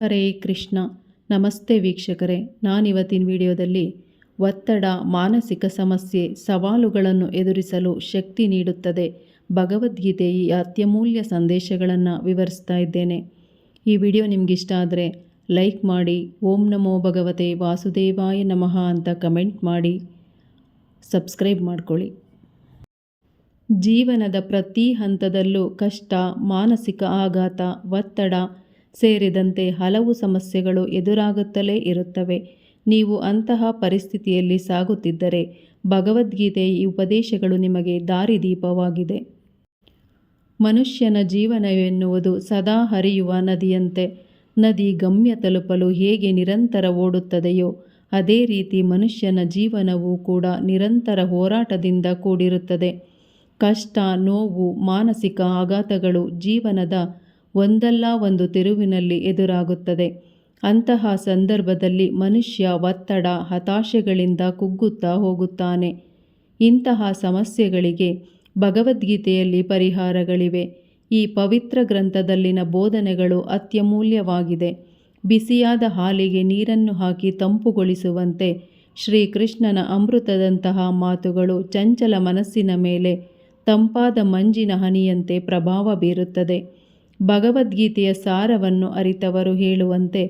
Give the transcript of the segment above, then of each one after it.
ಹರೇ ಕೃಷ್ಣ. ನಮಸ್ತೆ ವೀಕ್ಷಕರೇ. ನಾನಿವತ್ತಿನ ವಿಡಿಯೋದಲ್ಲಿ ಒತ್ತಡ, ಮಾನಸಿಕ ಸಮಸ್ಯೆ, ಸವಾಲುಗಳನ್ನು ಎದುರಿಸಲು ಶಕ್ತಿ ನೀಡುತ್ತದೆ. ಭಗವದ್ಗೀತೆ ಈ ಅತ್ಯಮೂಲ್ಯ ಸಂದೇಶಗಳನ್ನು ವಿವರಿಸ್ತಾ ಇದ್ದೇನೆ. ಈ ವಿಡಿಯೋ ನಿಮಗಿಷ್ಟ ಆದರೆ ಲೈಕ್ ಮಾಡಿ, ಓಂ ನಮೋ ಭಗವತೆ ವಾಸುದೇವಾಯ ನಮಃ ಅಂತ ಕಮೆಂಟ್ ಮಾಡಿ, ಸಬ್ಸ್ಕ್ರೈಬ್ ಮಾಡ್ಕೊಳ್ಳಿ. ಜೀವನದ ಪ್ರತಿ ಹಂತದಲ್ಲೂ ಕಷ್ಟ, ಮಾನಸಿಕ ಆಘಾತ, ಒತ್ತಡ ಸೇರಿದಂತೆ ಹಲವು ಸಮಸ್ಯೆಗಳು ಎದುರಾಗುತ್ತಲೇ ಇರುತ್ತವೆ. ನೀವು ಅಂತಹ ಪರಿಸ್ಥಿತಿಯಲ್ಲಿ ಸಾಗುತ್ತಿದ್ದರೆ ಭಗವದ್ಗೀತೆ ಈ ಉಪದೇಶಗಳು ನಿಮಗೆ ದಾರಿದೀಪವಾಗಿದೆ. ಮನುಷ್ಯನ ಜೀವನ ಎನ್ನುವುದು ಸದಾ ಹರಿಯುವ ನದಿಯಂತೆ. ನದಿ ಗಮ್ಯ ತಲುಪಲು ಹೇಗೆ ನಿರಂತರ ಓಡುತ್ತದೆಯೋ, ಅದೇ ರೀತಿ ಮನುಷ್ಯನ ಜೀವನವೂ ಕೂಡ ನಿರಂತರ ಹೋರಾಟದಿಂದ ಕೂಡಿರುತ್ತದೆ. ಕಷ್ಟ, ನೋವು, ಮಾನಸಿಕ ಆಘಾತಗಳು ಜೀವನದ ಒಂದಲ್ಲ ಒಂದು ತಿರುವಿನಲ್ಲಿ ಎದುರಾಗುತ್ತದೆ. ಅಂತಹ ಸಂದರ್ಭದಲ್ಲಿ ಮನುಷ್ಯ ಒತ್ತಡ, ಹತಾಶೆಗಳಿಂದ ಕುಗ್ಗುತ್ತಾ ಹೋಗುತ್ತಾನೆ. ಇಂತಹ ಸಮಸ್ಯೆಗಳಿಗೆ ಭಗವದ್ಗೀತೆಯಲ್ಲಿ ಪರಿಹಾರಗಳಿವೆ. ಈ ಪವಿತ್ರ ಗ್ರಂಥದಲ್ಲಿನ ಬೋಧನೆಗಳು ಅತ್ಯಮೂಲ್ಯವಾಗಿದೆ. ಬಿಸಿಯಾದ ಹಾಲಿಗೆ ನೀರನ್ನು ಹಾಕಿ ತಂಪುಗೊಳಿಸುವಂತೆ ಶ್ರೀಕೃಷ್ಣನ ಅಮೃತದಂತಹ ಮಾತುಗಳು ಚಂಚಲ ಮನಸ್ಸಿನ ಮೇಲೆ ತಂಪಾದ ಮಂಜಿನ ಹನಿಯಂತೆ ಪ್ರಭಾವ ಬೀರುತ್ತದೆ. ಭಗವದ್ಗೀತೆಯ ಸಾರವನ್ನು ಅರಿತವರು ಹೇಳುವಂತೆ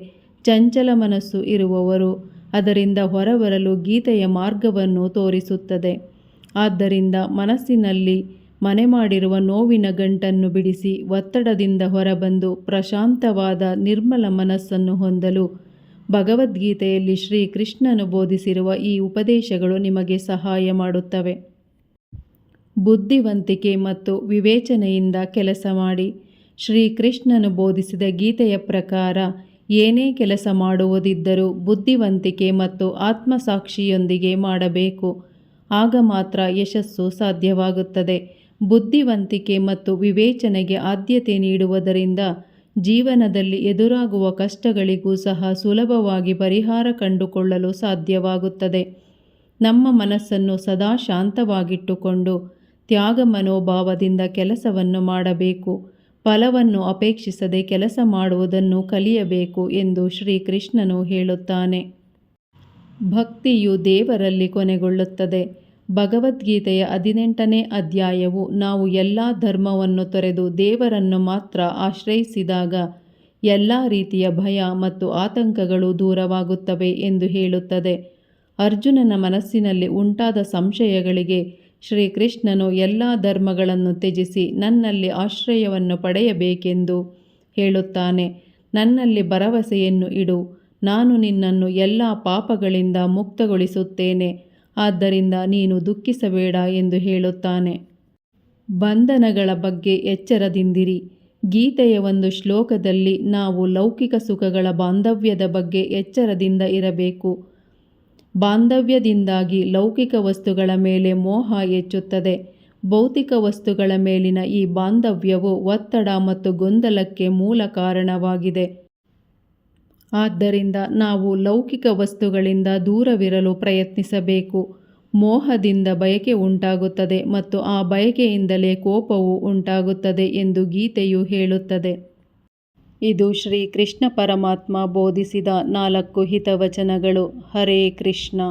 ಚಂಚಲ ಮನಸ್ಸು ಇರುವವರು ಅದರಿಂದ ಹೊರಬರಲು ಗೀತೆಯ ಮಾರ್ಗವನ್ನು ತೋರಿಸುತ್ತದೆ. ಆದ್ದರಿಂದ ಮನಸ್ಸಿನಲ್ಲಿ ಮನೆ ಮಾಡಿರುವ ನೋವಿನ ಗಂಟನ್ನು ಬಿಡಿಸಿ ಒತ್ತಡದಿಂದ ಹೊರಬಂದು ಪ್ರಶಾಂತವಾದ ನಿರ್ಮಲ ಮನಸ್ಸನ್ನು ಹೊಂದಲು ಭಗವದ್ಗೀತೆಯಲ್ಲಿ ಶ್ರೀಕೃಷ್ಣನು ಬೋಧಿಸಿರುವ ಈ ಉಪದೇಶಗಳು ನಿಮಗೆ ಸಹಾಯ ಮಾಡುತ್ತವೆ. ಬುದ್ಧಿವಂತಿಕೆ ಮತ್ತು ವಿವೇಚನೆಯಿಂದ ಕೆಲಸ ಮಾಡಿ. ಶ್ರೀಕೃಷ್ಣನು ಬೋಧಿಸಿದ ಗೀತೆಯ ಪ್ರಕಾರ, ಏನೇ ಕೆಲಸ ಮಾಡುವುದಿದ್ದರೂ ಬುದ್ಧಿವಂತಿಕೆ ಮತ್ತು ಆತ್ಮಸಾಕ್ಷಿಯೊಂದಿಗೆ ಮಾಡಬೇಕು. ಆಗ ಮಾತ್ರ ಯಶಸ್ಸು ಸಾಧ್ಯವಾಗುತ್ತದೆ. ಬುದ್ಧಿವಂತಿಕೆ ಮತ್ತು ವಿವೇಚನೆಗೆ ಆದ್ಯತೆ ನೀಡುವುದರಿಂದ ಜೀವನದಲ್ಲಿ ಎದುರಾಗುವ ಕಷ್ಟಗಳಿಗೂ ಸಹ ಸುಲಭವಾಗಿ ಪರಿಹಾರ ಕಂಡುಕೊಳ್ಳಲು ಸಾಧ್ಯವಾಗುತ್ತದೆ. ನಮ್ಮ ಮನಸ್ಸನ್ನು ಸದಾ ಶಾಂತವಾಗಿಟ್ಟುಕೊಂಡು ತ್ಯಾಗ ಮನೋಭಾವದಿಂದ ಕೆಲಸವನ್ನು ಮಾಡಬೇಕು. ಫಲವನ್ನು ಅಪೇಕ್ಷಿಸದೆ ಕೆಲಸ ಮಾಡುವುದನ್ನು ಕಲಿಯಬೇಕು ಎಂದು ಶ್ರೀಕೃಷ್ಣನು ಹೇಳುತ್ತಾನೆ. ಭಕ್ತಿಯು ದೇವರಲ್ಲಿ ಕೊನೆಗೊಳ್ಳುತ್ತದೆ. ಭಗವದ್ಗೀತೆಯ ಹದಿನೆಂಟನೇ ಅಧ್ಯಾಯವು ನಾವು ಎಲ್ಲ ಧರ್ಮವನ್ನು ತೊರೆದು ದೇವರನ್ನು ಮಾತ್ರ ಆಶ್ರಯಿಸಿದಾಗ ಎಲ್ಲ ರೀತಿಯ ಭಯ ಮತ್ತು ಆತಂಕಗಳು ದೂರವಾಗುತ್ತವೆ ಎಂದು ಹೇಳುತ್ತದೆ. ಅರ್ಜುನನ ಮನಸ್ಸಿನಲ್ಲಿ ಉಂಟಾದ ಸಂಶಯಗಳಿಗೆ ಶ್ರೀಕೃಷ್ಣನು ಎಲ್ಲ ಧರ್ಮಗಳನ್ನು ತ್ಯಜಿಸಿ ನನ್ನಲ್ಲಿ ಆಶ್ರಯವನ್ನು ಪಡೆಯಬೇಕೆಂದು ಹೇಳುತ್ತಾನೆ. ನನ್ನಲ್ಲಿ ಭರವಸೆಯನ್ನು ಇಡು. ನಾನು ನಿನ್ನನ್ನು ಎಲ್ಲ ಪಾಪಗಳಿಂದ ಮುಕ್ತಗೊಳಿಸುತ್ತೇನೆ. ಆದ್ದರಿಂದ ನೀನು ದುಃಖಿಸಬೇಡ ಎಂದು ಹೇಳುತ್ತಾನೆ. ಬಂಧನಗಳ ಬಗ್ಗೆ ಎಚ್ಚರದಿಂದಿರಿ. ಗೀತೆಯ ಒಂದು ಶ್ಲೋಕದಲ್ಲಿ ನಾವು ಲೌಕಿಕ ಸುಖಗಳ ಬಾಂಧವ್ಯದ ಬಗ್ಗೆ ಎಚ್ಚರದಿಂದ ಇರಬೇಕು. ಬಾಂಧವ್ಯದಿಂದಾಗಿ ಲೌಕಿಕ ವಸ್ತುಗಳ ಮೇಲೆ ಮೋಹ ಹೆಚ್ಚುತ್ತದೆ. ಭೌತಿಕ ವಸ್ತುಗಳ ಮೇಲಿನ ಈ ಬಾಂಧವ್ಯವು ಒತ್ತಡ ಮತ್ತು ಗೊಂದಲಕ್ಕೆ ಮೂಲ ಕಾರಣವಾಗಿದೆ. ಆದ್ದರಿಂದ ನಾವು ಲೌಕಿಕ ವಸ್ತುಗಳಿಂದ ದೂರವಿರಲು ಪ್ರಯತ್ನಿಸಬೇಕು. ಮೋಹದಿಂದ ಬಯಕೆ ಉಂಟಾಗುತ್ತದೆ ಮತ್ತು ಆ ಬಯಕೆಯಿಂದಲೇ ಕೋಪವು ಉಂಟಾಗುತ್ತದೆ ಎಂದು ಗೀತೆಯು ಹೇಳುತ್ತದೆ. ಇದು ಶ್ರೀ ಕೃಷ್ಣ ಪರಮಾತ್ಮ ಬೋಧಿಸಿದ ನಾಲ್ಕು ಹಿತವಚನಗಳು. ಹರೇ ಕೃಷ್ಣ.